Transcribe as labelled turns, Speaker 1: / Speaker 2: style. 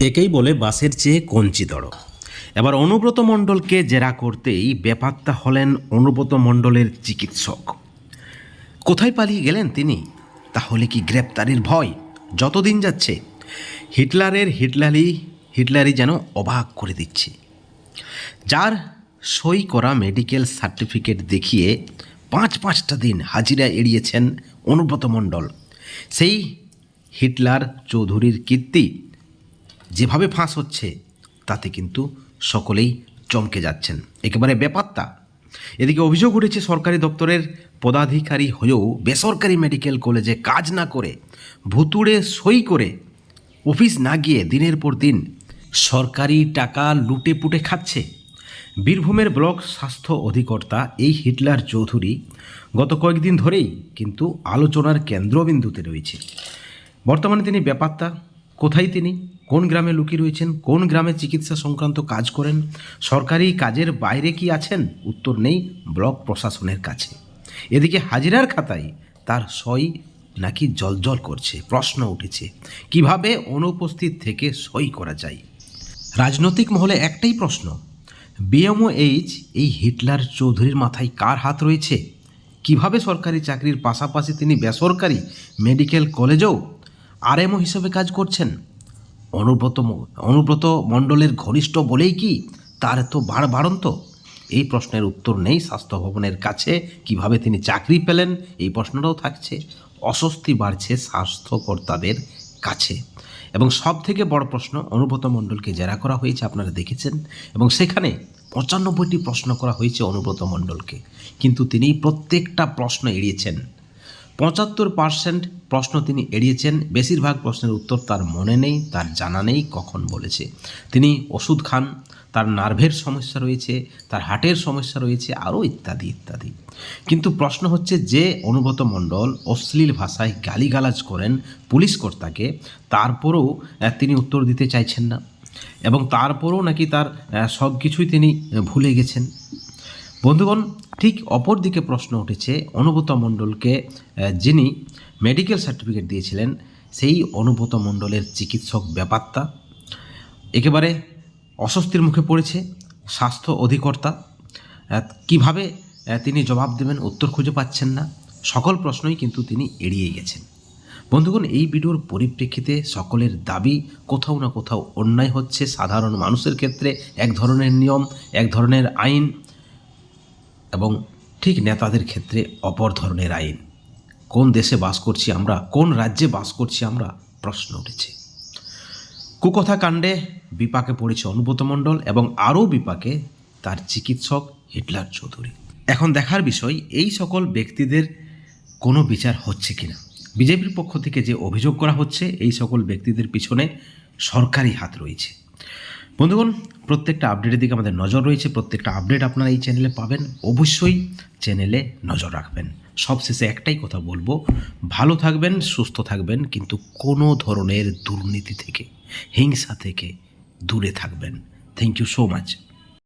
Speaker 1: একেই বলে বাসের চেয়ে কঞ্চিতর এবার অনুব্রত মণ্ডলকে জেরা করতেই বেপাত্তা হলেন অনুব্রত মণ্ডলের চিকিৎসক। কোথায় পালিয়ে গেলেন তিনি? তাহলে কি গ্রেপ্তারির ভয়? যতদিন যাচ্ছে, হিটলারের হিটলারি হিটলারি যেন অবাক করে দিচ্ছে। যার সই করা মেডিকেল সার্টিফিকেট দেখিয়ে পাঁচ পাঁচটা দিন হাজিরা এড়িয়েছেন অনুব্রত মণ্ডল। সেই হিটলার চৌধুরীর কীর্তি যেভাবে ফাঁস হচ্ছে, তাতে কিন্তু সকলেই চমকে যাচ্ছেন। একেবারে বেপাত্তা। এদিকে অভিযোগ উঠেছে, সরকারি দপ্তরের পদাধিকারী হয়েও বেসরকারি মেডিকেল কলেজে কাজ না করে, ভুতুড়ে সই করে অফিস না গিয়ে দিনের পর দিন সরকারি টাকা লুটে পুটে খাচ্ছে। বীরভূমের ব্লক স্বাস্থ্য অধিকর্তা এই হিটলার চৌধুরী গত কয়েকদিন ধরেই কিন্তু আলোচনার কেন্দ্রবিন্দুতে রয়েছে। বর্তমানে তিনি বেপাত্তা। কোথায় তিনি? কোন গ্রামে লুকিয়ে রয়েছেন? কোন গ্রামে চিকিৎসা সংক্রান্ত কাজ করেন? সরকারি কাজের বাইরে কি আছেন? উত্তর নেই ব্লক প্রশাসনের কাছে। এদিকে হাজিরার খাতায় তার সই নাকি জলজল করছে, প্রশ্ন উঠেছে। কীভাবে অনুপস্থিত থেকে সই করা যায়? রাজনৈতিক মহলে একটাই প্রশ্ন, বিএমওএইচ এই হিটলার চৌধুরীর মাথায় কার হাত রয়েছে? কীভাবে সরকারি চাকরির পাশাপাশি তিনি বেসরকারি মেডিকেল কলেজেও আরএমও হিসেবে কাজ করছেন। অনুব্রত অনুব্রত মণ্ডলের ঘনিষ্ঠ বলেই কি তার এত বাড় বাড়ন্ত এই প্রশ্নের উত্তর নেই স্বাস্থ্য ভবনের কাছে। কীভাবে তিনি চাকরি পেলেন? এই প্রশ্নটাও থাকছে। অস্বস্তি বাড়ছে স্বাস্থ্যকর্তাদের কাছে। এবং সব থেকে বড় প্রশ্ন, অনুব্রত মণ্ডলকে জেরা করা হয়েছে আপনারা দেখেছেন? এবং সেখানে পঁচানব্বইটি প্রশ্ন করা হয়েছে অনুব্রত মণ্ডলকে। কিন্তু তিনি প্রত্যেকটা প্রশ্ন এড়িয়েছেন। পঁচাত্তর পার্সেন্ট প্রশ্ন তিনি এড়িয়েছেন। বেশিরভাগ প্রশ্নের উত্তর তার মনে নেই, তার জানা নেই, কখন বলেছে। তিনি ওষুধ খান, তার নার্ভের সমস্যা রয়েছে, তার হার্টের সমস্যা রয়েছে, আরও ইত্যাদি ইত্যাদি। কিন্তু প্রশ্ন হচ্ছে যে অনুব্রত মণ্ডল অশ্লীল ভাষায় গালিগালাজ করেন পুলিশ কর্তাকে, তারপরেও তিনি উত্তর দিতে চাইছেন না। এবং তারপরেও নাকি তার সব কিছুই তিনি ভুলে গেছেন। বন্ধুগণ, ঠিক অপর দিকে প্রশ্ন উঠেছে অনুব্রত মণ্ডলকে যিনি মেডিকেল সার্টিফিকেট দিয়েছিলেন, সেই অনুব্রত মণ্ডলের চিকিৎসক ব্যাপারটা একেবারে অস্বস্তির মুখে পড়েছে, স্বাস্থ্য অধিকর্তা। কীভাবে তিনি জবাব দেবেন, উত্তর খুঁজে পাচ্ছেন না, সকল প্রশ্নই কিন্তু তিনি এড়িয়ে গেছেন। বন্ধুগণ, এই ভিডিওর পরিপ্রেক্ষিতে সকলের দাবি, কোথাও না কোথাও অন্যায় হচ্ছে, সাধারণ মানুষের ক্ষেত্রে এক ধরনের নিয়ম, এক ধরনের আইন এবং ঠিক নেতাদের ক্ষেত্রে অপর ধরনের আইন। কোন দেশে বাস করছি আমরা, কোন রাজ্যে বাস করছি আমরা, প্রশ্ন উঠেছে। কুকথা কাণ্ডে বিপাকে পড়েছে অনুব্রত মণ্ডল এবং আরও বিপাকে তার চিকিৎসক হিটলার চৌধুরী। এখন দেখার বিষয়, এই সকল ব্যক্তিদের কোনো বিচার হচ্ছে কিনা? বিজেপির পক্ষ থেকে যে অভিযোগ করা হচ্ছে, এই সকল ব্যক্তিদের পিছনে সরকারি হাত রয়েছে। বন্ধুগণ, প্রত্যেকটা আপডেটের দিকে আমাদের নজর রয়েছে। প্রত্যেকটা আপডেট আপনারা এই চ্যানেলে পাবেন। অবশ্যই চ্যানেলে নজর রাখবেন। সবশেষে একটাই কথা বলব, ভালো থাকবেন, সুস্থ থাকবেন, কিন্তু কোনো ধরনের দুর্নীতি থেকে, হিংসা থেকে দূরে থাকবেন। Thank you so much